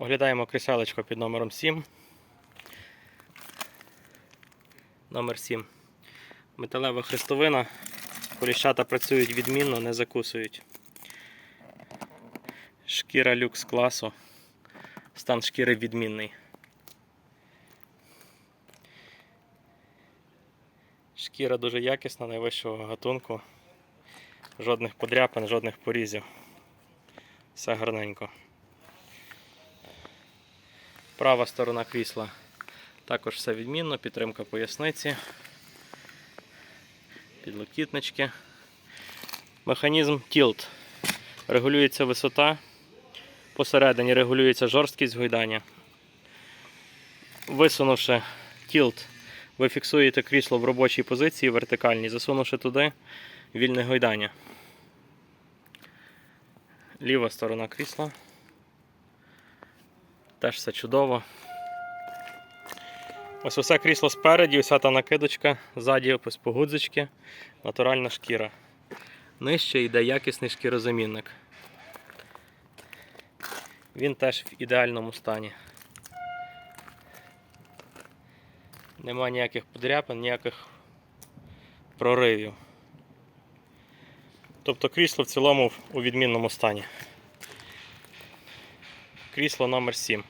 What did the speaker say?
Оглядаємо кріселечко під номером 7. Номер 7. Металева хрестовина. Коліщата працюють відмінно, не закусують. Шкіра люкс класу. Стан шкіри відмінний. Шкіра дуже якісна, найвищого гатунку. Жодних подряпин, жодних порізів. Все гарненько. Права сторона крісла. Також все відмінно, підтримка поясниці, підлокітнички. Механізм Tilt. Регулюється висота. Посередині регулюється жорсткість гойдання. Висунувши Tilt, ви фіксуєте крісло в робочій позиції вертикальній, засунувши туди вільне гойдання. Ліва сторона крісла. Теж все чудово. Ось усе крісло спереді, уся та накидочка, ззаді ось погудзички, натуральна шкіра. Нижче йде якісний шкірозамінник. Він теж в ідеальному стані. Нема ніяких подряпин, ніяких проривів. Тобто крісло в цілому у відмінному стані. Крісло номер 7.